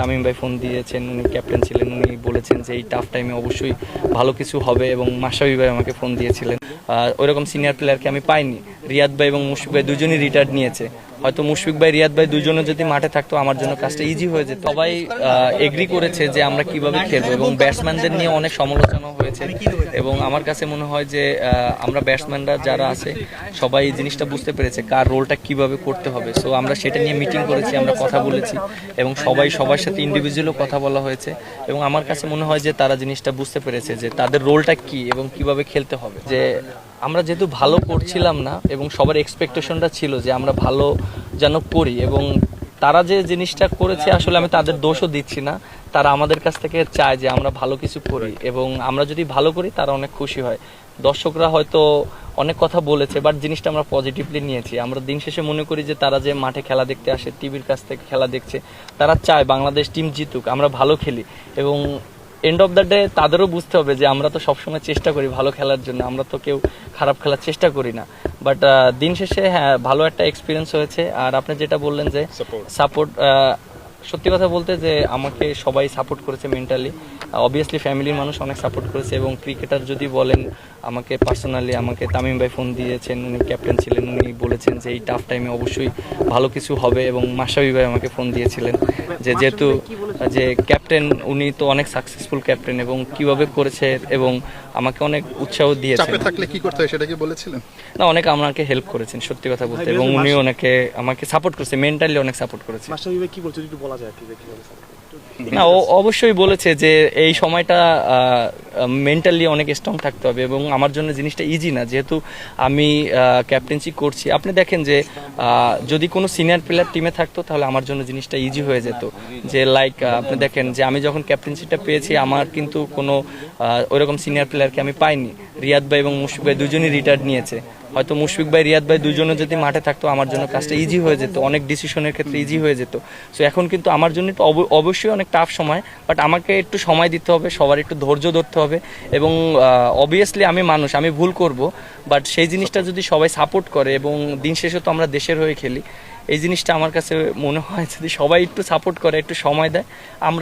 তামিম ভাই ফোন দিয়েছেন, উনি ক্যাপ্টেন ছিলেন, উনি বলেছেন যে এই টাফ টাইমে অবশ্যই ভালো কিছু হবে এবং মাসাবি ভাই আমাকে ফোন দিয়েছিলেন। ওইরকম সিনিয়র প্লেয়ারকে আমি পাইনি। রিয়াদ ভাই এবং মুশফিক ভাই দুজনই রিটায়ার্ড নিয়েছে। হয়তো মুশফিক ভাই, রিয়াদ ভাই দুজনে যদি মাঠে থাকতো, আমার জন্য কাজটা ইজি হয়ে যেত। সবাই এগ্রি করেছে যে আমরা কীভাবে খেলব এবং ব্যাটসম্যানদের নিয়ে অনেক সমালোচনা হয়েছে। এবং আমার কাছে মনে হয় যে আমরা ব্যাটসম্যানরা যারা আছে, সবাই এই জিনিসটা বুঝতে পেরেছে কার রোলটা কীভাবে করতে হবে। সো আমরা সেটা নিয়ে মিটিং করেছি, আমরা কথা বলেছি এবং সবাই, সবার সাথে ইন্ডিভিজুয়ালও কথা বলা হয়েছে। এবং আমার কাছে মনে হয় যে, তারা জিনিসটা বুঝতে পেরেছে যে, তাদের রোলটা কি এবং কীভাবে খেলতে হবে। যে আমরা যেহেতু ভালো করছিলাম না এবং সবার এক্সপেকটেশনটা ছিল যে আমরা ভালো যেন করি এবং তারা যে জিনিসটা করেছে আসলে আমি তাদের দোষও দিচ্ছি না। তারা আমাদের কাছ থেকে চায় যে আমরা ভালো কিছু করি এবং আমরা যদি ভালো করি, তারা অনেক খুশি হয়। দর্শকরা হয়তো অনেক কথা বলেছে বাট জিনিসটা আমরা পজিটিভলি নিয়েছি। আমরা দিন শেষে মনে করি যে তারা যে মাঠে খেলা দেখতে আসে, টিভির কাছ থেকে খেলা দেখছে, তারা চায় বাংলাদেশ টিম জিতুক, আমরা ভালো খেলি। এবং এন্ড অফ দ্য ডে তাদেরও বুঝতে হবে যে আমরা তো সবসময় চেষ্টা করি ভালো খেলার জন্য। আমরা তো কেউ খারাপ খেলার চেষ্টা করি না। বাট দিন শেষে হ্যাঁ ভালো একটা এক্সপিরিয়েন্স হয়েছে। আর আপনি যেটা বললেন যে সাপোর্ট সত্যি কথা বলতে যে আমাকে সবাই সাপোর্ট করেছে মেন্টালি অবভিয়াসলি ফ্যামিলির মানুষ অনেক সাপোর্ট করেছে এবং ক্রিকেটার যদি বলেন আমাকে পার্সোনালি আমাকে তামিম ভাই ফোন দিয়েছেন উনি ক্যাপ্টেন ছিলেন উনি বলেছেন যে এই টাফ টাইমে অবশ্যই ভালো কিছু হবে এবং মাসাবি ভাই আমাকে ফোন দিয়েছিলেন যে যেহেতু যে ক্যাপ্টেন উনি তো অনেক সাকসেসফুল ক্যাপ্টেন এবং কীভাবে করেছে এবং আমাকে অনেক উৎসাহ দিয়েছেন। থাকলে কি করতে হয় সেটা কি বলেছিলেন? না অনেক আমাকে হেল্প করেছেন সত্যি কথা বলতে। এবং উনি অনেকে আমাকে সাপোর্ট করেছে মেন্টালি অনেক সাপোর্ট করেছে। মাস্টার বিভাগ কি বলছে একটু বলা যায় না, ও অবশ্যই বলেছে যে এই সময়টা মেন্টালি অনেক স্ট্রং থাকতে হবে এবং আমার জন্য জিনিসটা ইজি না। যেহেতু আমি ক্যাপ্টেন্সি করছি। আপনি দেখেন যে যদি কোনো সিনিয়র প্লেয়ার টিমে থাকতো, তাহলে আমার জন্য জিনিসটা ইজি হয়ে যেত। যে লাইক আপনি দেখেন যে আমি যখন ক্যাপ্টেন্সিটা পেয়েছি, আমার কিন্তু কোনো ওইরকম সিনিয়র প্লেয়ারকে আমি পাইনি। রিয়াদ ভাই এবং মুশফিক ভাই দুজনই রিটায়ার্ড নিয়েছে। হয়তো মুশফিক ভাই, রিয়াদ ভাই দুজনে যদি মাঠে থাকতো, আমার জন্য কাজটা ইজি হয়ে যেত, অনেক ডিসিশনের ক্ষেত্রে ইজি হয়ে যেত। সো এখন কিন্তু আমার জন্য একটু অব- অবশ্যই অনেক টাফ সময় বাট আমাকে একটু সময় দিতে হবে, সবার একটু ধৈর্য ধরতে হবে এবং অবভিয়াসলি আমি মানুষ, আমি ভুল করব বাট সেই জিনিসটা যদি সবাই সাপোর্ট করে এবং দিন শেষে তো আমরা দেশের হয়ে খেলি, এই জিনিসটা আমার কাছে মনে হয় যদি সবাই একটু সাপোর্ট করে, একটু সময় দেয়, আমরা